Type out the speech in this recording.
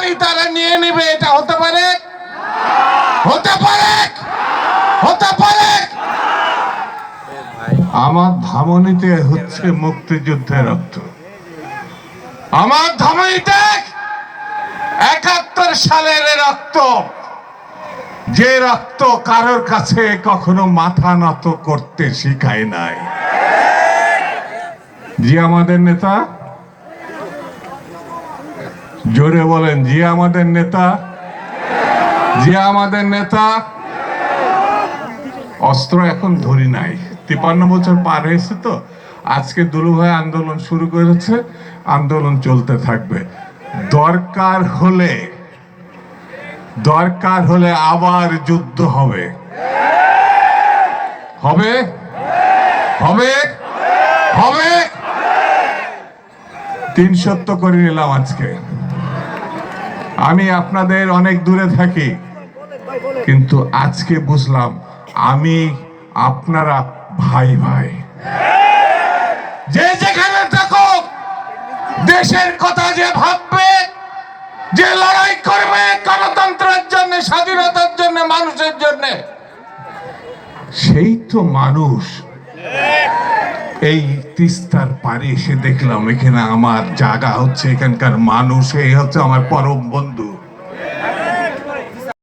ধামানি তারা নিয়ে নেবে, এটা হতে পারে? হতে পারে? হতে পারে? আমার ধামনিতে হচ্ছে মুক্তিযুদ্ধের রক্ত। আমার ধামনিতে একাত্তর সালের রক্ত। যে রক্ত কারোর কাছে কখনো মাথা নত করতে শিখায় নাই। যে আমাদের নেতা? জোরে বলেন, জি আমাদের নেতা। জি আমাদের নেতা। অস্ত্র এখন ধরি নাই। তিপান্ন বছর পার হয়েছে তো। আজকে দুলুভাই আন্দোলন শুরু করেছে, আন্দোলন চলতে থাকবে। দরকার হলে দরকার হলে আবার যুদ্ধ হবে। হবে? হবে? হবে? তিন সত্য করে নিলাম আজকে। আমি আপনাদের অনেক দূরে থাকি, কিন্তু আজকে বুঝলাম আমি আপনারা ভাই ভাই। যে যেখানে থাকো দেশের কথা যে ভাববে, যে লড়াই করবে গণতন্ত্রের জন্য, স্বাধীনতার জন্য, মানুষের জন্য, সেই তো মানুষ এই তিস্তার পারে এসে দেখলাম, এখানে আমার জায়গা হচ্ছে, এখানকার মানুষ, এই হচ্ছে আমার পরম বন্ধু।